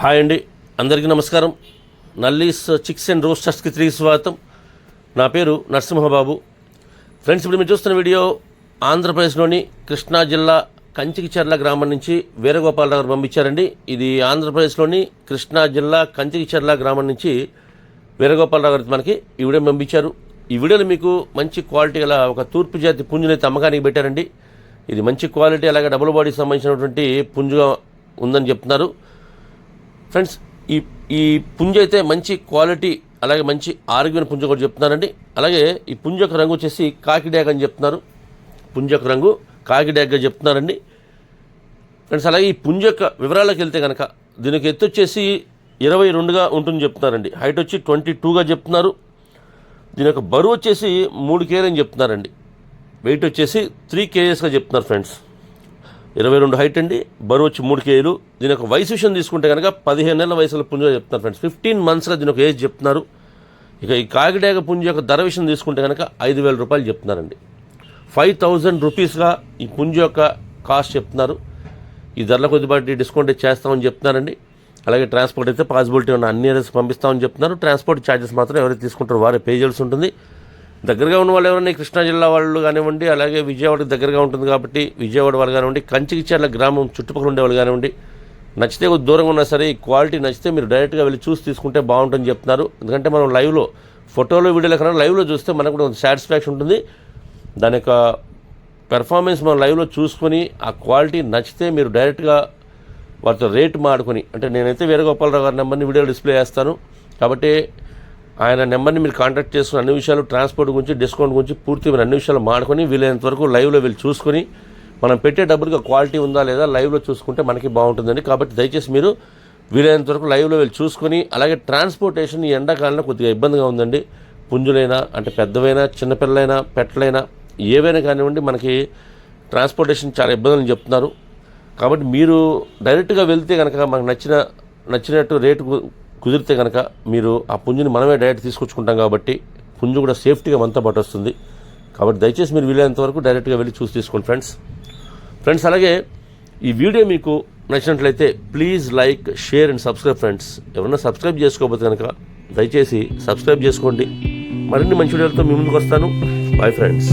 Hi అండి. అందరికీ నమస్కారం. నల్లీస్ చిక్స్ అండ్ రోస్టర్స్కి తిరిగి స్వాగతం. నా పేరు నరసింహబాబు. ఫ్రెండ్స్ ఇప్పుడు మీరు చూస్తున్న వీడియో ఆంధ్రప్రదేశ్లోని కృష్ణా జిల్లా కంచికిచెర్ల గ్రామం నుంచి వీరగోపాలరావు గారు పంపించారండి. ఇది ఆంధ్రప్రదేశ్లోని కృష్ణా జిల్లా కంచికిచెర్ల గ్రామం నుంచి వీరగోపాలరావు గారు మనకి ఈ వీడియో పంపించారు. ఈ వీడియోలో మీకు మంచి క్వాలిటీ గల ఒక తూర్పు జాతి పుంజునైతే అమ్మకానికి పెట్టారండి. ఇది మంచి క్వాలిటీ అలాగే డబుల్ బాడీకి సంబంధించినటువంటి పుంజుగా ఉందని చెప్తున్నారు. ఫ్రెండ్స్ ఈ ఈ పుంజు అయితే మంచి క్వాలిటీ అలాగే మంచి ఆరోగ్యమైన పుంజ కూడా చెప్తున్నారండి. అలాగే ఈ పుంజ యొక్క రంగు వచ్చేసి కాకిడ్యాగ్ అని చెప్తున్నారు. పుంజ యొక్క రంగు కాకిడ్యాగ్గా చెప్తున్నారండి. ఫ్రెండ్స్ అలాగే ఈ పుంజ యొక్క వివరాలకు వెళ్తే కనుక దీనికి ఎత్తు వచ్చేసి ఇరవై రెండుగా ఉంటుంది చెప్తున్నారండి. హైట్ వచ్చి ట్వంటీ టూగా చెప్తున్నారు. దీని యొక్క బరువు వచ్చేసి మూడు కేర్ అని చెప్తున్నారండి. వెయిట్ వచ్చేసి త్రీ కేజెస్గా చెప్తున్నారు ఫ్రెండ్స్. ఇరవై రెండు హైట్ అండి బరువు వచ్చి మూడు కేజీలు. దీని యొక్క వయసు విషయం తీసుకుంటే కనుక పదిహేను నెలల వయసులో పుంజ చెప్తున్నారు ఫ్రెండ్స్. ఫిఫ్టీన్ మంత్స్గా దీని ఒక ఏజ్ చెప్తున్నారు. ఇక ఈ కాకిడేగ పుంజ యొక్క ధర విషయం తీసుకుంటే కనుక ఐదు వేల రూపాయలు చెప్తున్నారండి. ఫైవ్ థౌజండ్ రూపీస్గా ఈ పుంజ యొక్క కాస్ట్ చెప్తున్నారు. ఈ ధరల కొద్దిపాటి డిస్కౌంట్ చేస్తామని చెప్తున్నారండి. అలాగే ట్రాన్స్పోర్ట్ అయితే పాసిబిలిటీ ఉన్న అన్ని ఏరియాస్ పంపిస్తామని చెప్తున్నారు. ట్రాన్స్పోర్ట్ ఛార్జెస్ మాత్రం ఎవరైతే తీసుకుంటారో వారే పే చేయాల్సి ఉంటుంది. దగ్గరగా ఉన్న వాళ్ళు ఎవరైనా కృష్ణా జిల్లా వాళ్ళు కానివ్వండి అలాగే విజయవాడకి దగ్గరగా ఉంటుంది కాబట్టి విజయవాడ వాళ్ళు కానివ్వండి కంచికిచర్ల గ్రామం చుట్టుపక్కల ఉండే వాళ్ళు కానివ్వండి నచ్చితే కొద్ది దూరంగా ఉన్నా సరే ఈ క్వాలిటీ నచ్చితే మీరు డైరెక్ట్గా వెళ్ళి చూసి తీసుకుంటే బాగుంటుందని చెప్తున్నారు. ఎందుకంటే మనం లైవ్లో ఫోటోలో వీడియోలో కన్నా లైవ్లో చూస్తే మనకు కూడా సాటిస్ఫాక్షన్ ఉంటుంది. దాని యొక్క పెర్ఫార్మెన్స్ మనం లైవ్లో చూసుకొని ఆ క్వాలిటీ నచ్చితే మీరు డైరెక్ట్గా వాటితో రేట్ మాడుకొని అంటే నేనైతే వీరగోపాలరావు గారి నెంబర్ని వీడియో డిస్ప్లే చేస్తాను. కాబట్టి ఆయన నెంబర్ని మీరు కాంటాక్ట్ చేసుకుని అన్ని విషయాలు ట్రాన్స్పోర్ట్ గురించి డిస్కౌంట్ గురించి పూర్తి మీరు అన్ని విషయాలు మాడుకొని వీలైనంత వరకు లైవ్లో వీళ్ళు చూసుకొని మనం పెట్టే డబ్బులుగా క్వాలిటీ ఉందా లేదా లైవ్లో చూసుకుంటే మనకి బాగుంటుందండి. కాబట్టి దయచేసి మీరు వీలైనంత వరకు లైవ్లో వెళ్ళి చూసుకొని అలాగే ట్రాన్స్పోర్టేషన్ ఈ ఎండాకాలంలో కొద్దిగా ఇబ్బందిగా ఉందండి. పుంజులైనా అంటే పెద్దవైనా చిన్నపిల్లలైనా పెట్టలైనా ఏవైనా కానివ్వండి మనకి ట్రాన్స్పోర్టేషన్ చాలా ఇబ్బందులు చెప్తున్నారు. కాబట్టి మీరు డైరెక్ట్గా వెళ్తే కనుక మనకు నచ్చిన నచ్చినట్టు రేటు కుదిరితే కనుక మీరు ఆ పుంజుని మనమే డైరెక్ట్ తీసుకొచ్చుకుంటాం కాబట్టి పుంజు కూడా సేఫ్టీగా మనతో పాటు వస్తుంది. కాబట్టి దయచేసి మీరు వీలైనంత వరకు డైరెక్ట్గా వెళ్ళి చూసి తీసుకోండి ఫ్రెండ్స్. ఫ్రెండ్స్ అలాగే ఈ వీడియో మీకు నచ్చినట్లయితే please like share and subscribe friends. ఎవరైనా సబ్స్క్రైబ్ చేసుకోకపోతే కనుక దయచేసి సబ్స్క్రైబ్ చేసుకోండి. మరిన్ని మంచి వీడియోలతో మీ ముందుకు వస్తాను. Bye friends.